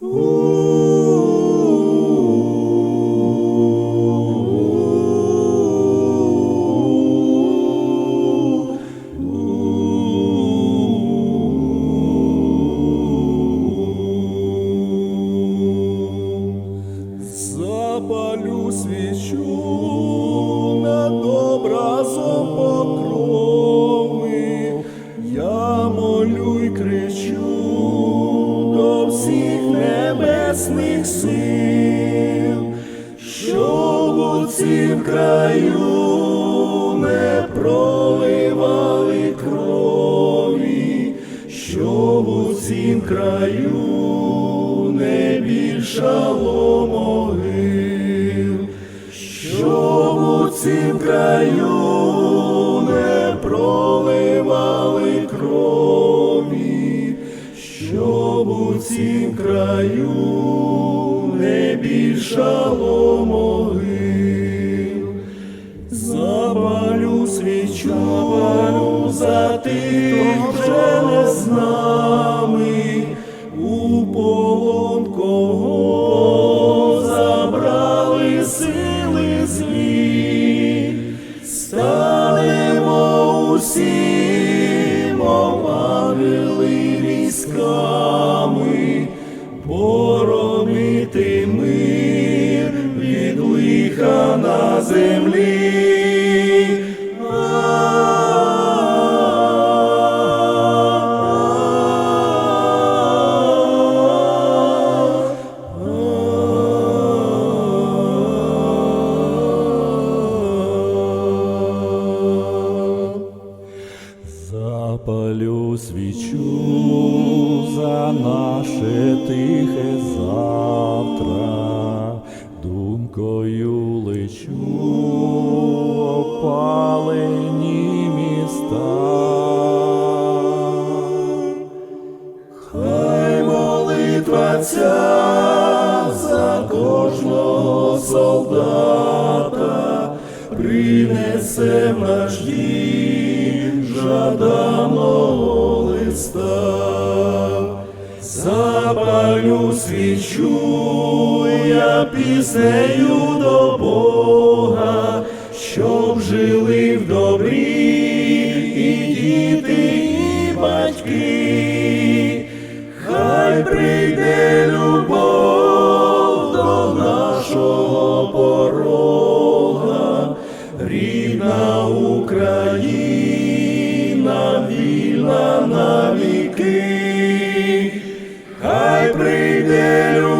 Запалю небесних сил, щоб у цім краю не проливали крові, щоб у цім краю не більшало могил, щоб у цім краю не проливали крові, щоб у цім краю більшало могил. Запалю свічу, запалю за тих, хто не з нами, у полон кого забрали сили злі, станемо усі, військами, лиха на землі. Запалю свічу за наше тихе завтра, молитва ця за кожного солдата принесе наш дім жаданого листа. Запалю свічу я піснею до Бога, щоб жили в добрі і діти, і батьки. Хай прийде любов до нашого порога, рідна Україна, вільна навіки. Хай прийде любов